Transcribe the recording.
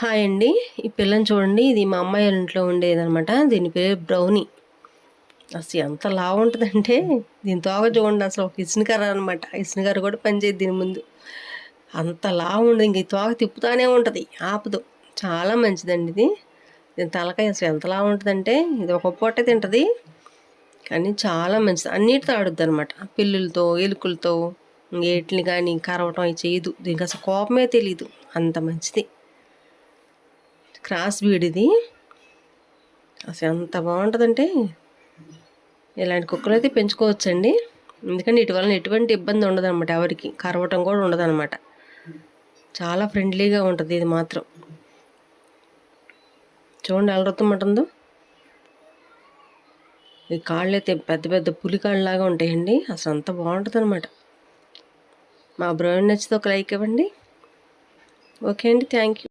Hi అండి. ఈ పిల్లని చూడండి. ఇది మా అమ్మాయి వాళ్ళ ఇంట్లో ఉండేదనమాట దీని పేరు బ్రౌనీ. అసలు ఎంత లావు ఉంటుందంటే దీని తోక చూడండి. అసలు ఒక ఇసునకర్ర అనమాట ఇసునకర్ర కూడా పనిచేయదు దీని ముందు. అంత లావు ఉండదు ఇంక ఈ తోక తిప్పుతానే ఉంటుంది. ఆపదు. చాలా మంచిదండి ఇది. దీని తలకాయ అసలు ఎంత లావు ఉంటుందంటే ఇది ఒక పూట తింటుంది. కానీ చాలా మంచిది. అన్నిటితో ఆడుద్ది అనమాట పిల్లులతో ఎలుకలతో ఏటిని కానీ కరవటం అవి చేయదు. దీనికి అసలు కోపమే తెలియదు అంత మంచిది. క్రాస్ బీడ్ ఇది అసలు ఎంత బాగుంటుందంటే ఇలాంటి కుక్కలు అయితే పెంచుకోవచ్చండి. ఎందుకంటే ఇటు వలన ఎటువంటి ఇబ్బంది ఉండదన్నమాట ఎవరికి. కరవటం కూడా ఉండదన్నమాట. చాలా ఫ్రెండ్లీగా ఉంటుంది ఇది మాత్రం. చూడండి అలరుతుంటుందో ఈ కాళ్ళు అయితే పెద్ద పెద్ద పులి కాళ్ళలాగా ఉంటాయండి. అసలు అంత బాగుంటుంది అనమాట మా బ్రౌన్ నచ్చితే ఒక లైక్ ఇవ్వండి. ఓకే అండి. Thank you.